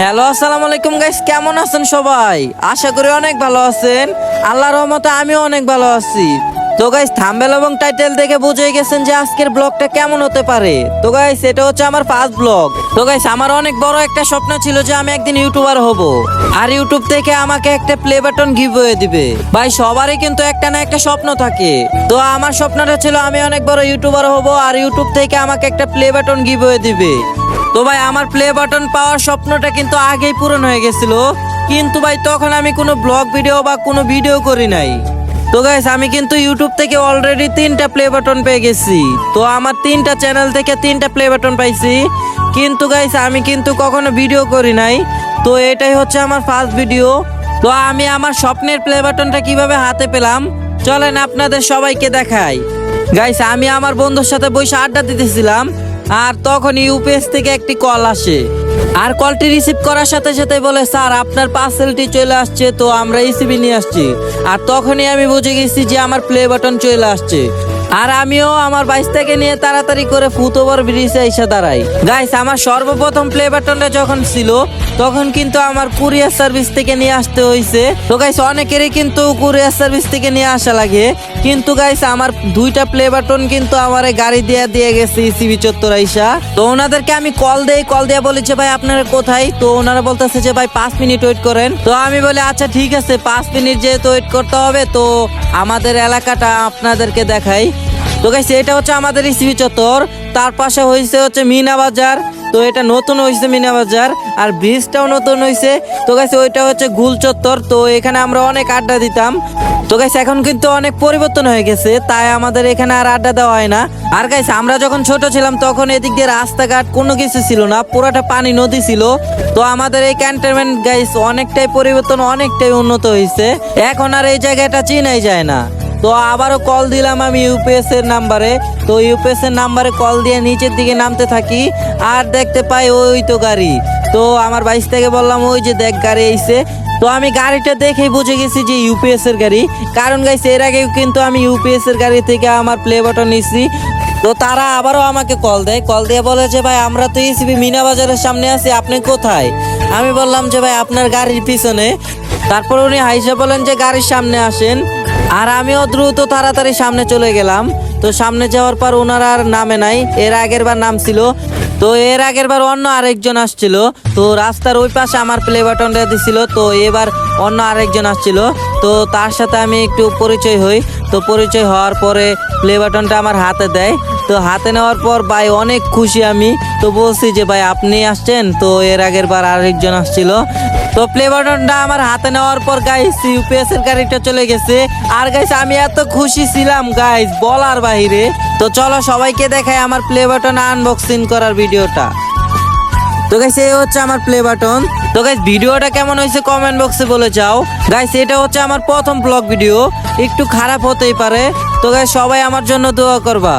Hello, আসসালামু আলাইকুম guys কেমন আছেন সবাই? আশা করি অনেক ভালো আছেন। আল্লাহর রহমতে আমিও অনেক ভালো আছি। তো গাইস থাম্বেল এবং টাইটেল দেখে বুঝে গেছেন যে আজকের ব্লগটা কেমন হতে পারে। তো গাইস এটা হচ্ছে আমার ফার্স্ট ব্লগ তো গাইস আমার অনেক বড় একটা স্বপ্ন ছিল যে আমি একদিন ইউটিউবার হব। আর ইউটিউব থেকে আমাকে একটা প্লে বাটন গিভ হয়ে দিবে। ভাই, সবারই কিন্তু একটা না একটা স্বপ্ন থাকে। তো আমার স্বপ্নটা ছিল আমি অনেক বড় ইউটিউবার হব আর ইউটিউব থেকে আমাকে একটা প্লে বাটন গিভ হয়ে দিবে। তো ভাই, আমার প্লে বাটন পাওয়ার স্বপ্নটা কিন্তু আগেই পূরণ হয়ে গেছিল। কিন্তু ভাই, তখন আমি কোনো ব্লগ ভিডিও বা কোনো ভিডিও করি নাই। তো গাইস আমি কিন্তু ইউটিউব থেকে অলরেডি তিনটা প্লে বাটন পেয়ে গেছি। তো আমার তিনটা চ্যানেল থেকে তিনটা প্লে বাটন পাইছি। কিন্তু গাইস আমি কিন্তু কখনো ভিডিও করি নাই। তো এটাই হচ্ছে আমার ফার্স্ট ভিডিও তো আমি আমার স্বপ্নের প্লে বাটনটা কীভাবে হাতে পেলাম? চলেন আপনাদের সবাইকে দেখাই। গাইস আমি আমার বন্ধুর সাথে বসে আড্ডা দিতেছিলাম। আর তখনই ইউপিএস থেকে একটি কল আসে। আর কলটি রিসিভ করার সাথে সাথে বলে, স্যার, আপনার পার্সেলটি চলে আসছে, তো আমরা ইসিবি নিয়ে আসছি। আর তখনই আমি বুঝে গেছি যে আমার প্লে বাটন চলে আসছে। আর আমিও আমার বাইশ থেকে নিয়ে তাড়াতাড়ি করে ফুতোবর ব্রিজে এসে দাঁড়াই। গাইস আমার সর্বপ্রথম প্লে বাটনটা যখন ছিল, তখন কিন্তু আমার কুরিয়ার সার্ভিস থেকে নিয়ে আসতে হয়েছে তো গাইস অনেকেরই কিন্তু কুরিয়ার সার্ভিস থেকে নিয়ে আসা লাগে। কিন্তু গাইস আমার দুইটা প্লে বাটন কিন্তু আমার গাড়ি দিয়ে দিয়ে গেছে সিবি চত্বর আইসা। তো ওনাদেরকে আমি কল দেই কল দিয়ে বলি যে ভাই, আপনারা কোথায়? তো ওনারা বলতেছে যে, ভাই, পাঁচ মিনিট ওয়েট করেন। তো আমি বলি আচ্ছা ঠিক আছে, পাঁচ মিনিট যেহেতু ওয়েট করতে হবে, তো আমাদের এলাকাটা আপনাদেরকে দেখাই। তো গাইস এটা হচ্ছে আমাদের সিবি চত্বর। তার পাশে হয়েছে হচ্ছে মিনা বাজার। তো এটা নতুন হয়েছে মিনা বাজার, আর ব্রিজটাও নতুন হয়েছে তো গাইছে ওইটা হচ্ছে গুল চত্বর। তো এখানে আমরা অনেক আড্ডা দিতাম। তো গাইছে এখন কিন্তু অনেক পরিবর্তন হয়ে গেছে, তাই আমাদের এখানে আর আড্ডা দেওয়া হয় না। আর গাইছে আমরা যখন ছোট ছিলাম, তখন এদিক দিয়ে রাস্তাঘাট কোনো কিছু ছিল না, পুরোটা পানি নদী ছিল। তো আমাদের এই ক্যান্টনমেন্ট গাইস অনেকটাই পরিবর্তন, অনেকটাই উন্নত হয়েছে এখন আর এই জায়গাটা চিনাই যায় না। তো আবারও কল দিলাম আমি ইউপিএস এর নাম্বারে তো ইউপিএস এর নাম্বারে কল দিয়ে নিচের দিকে নামতে থাকি, আর দেখতে পাই ওই তো গাড়ি। তো আমার বাইশ থেকে বললাম, ওই যে দেখ গাড়ি এসে তো আমি গাড়িটা দেখেই বুঝে গেছি যে ইউপিএস এর গাড়ি। কারণ গাইছে এর আগে কিন্তু আমি ইউপিএস এর গাড়ি থেকে আমার প্লে বাটন নিছি। তো তারা আবারও আমাকে কল দেয়। কল দিয়ে বলে যে, ভাই, আমরা তো ইসিবি মিনা বাজারের সামনে আছি, আপনি কোথায়? আমি বললাম যে, ভাই, আপনার গাড়ির পিছনে। তারপর উনি হাইসে বলেন যে, গাড়ির সামনে আসেন। আর আমিও দ্রুত তাড়াতাড়ি সামনে চলে গেলাম। তো সামনে যাওয়ার পর ওনার আর নামে নাই। এর আগের বার নাম ছিল। তো এর আগের বার অন্য আরেকজন আসছিল। তো রাস্তার ওই পাশে আমার প্লে বাটনটা দিছিল। তো এবার অন্য আরেকজন আসছিল। তো তার সাথে আমি একটু পরিচয় হই। তো পরিচয় হওয়ার পরে প্লে বাটনটা আমার হাতে দেয়। তো হাতে নেওয়ার পর ভাই অনেক খুশি আমি। তো বলছি যে ভাই, আপনি আসছেন? তো এর আগের বার আরেকজন আসছিল। তো প্লে বাটনটা আমার হাতে নেওয়ার পর গাইস ইউপিএস এর গাড়িটা চলে গেছে। আর গাইস আমি এত খুশি ছিলাম গাইস বলার বাহিরে। তো চলো সবাইকে দেখাই আমার প্লে বাটন আনবক্সিং করার ভিডিওটা। তো গাইস এই হচ্ছে আমার প্লে বাটন তো গাইস ভিডিওটা কেমন হয়েছে কমেন্ট বক্সে বলে যাও। গাইস এটা হচ্ছে আমার প্রথম ব্লগ ভিডিও একটু খারাপ হতেই পারে। তো গাইস সবাই আমার জন্য দোয়া করবা।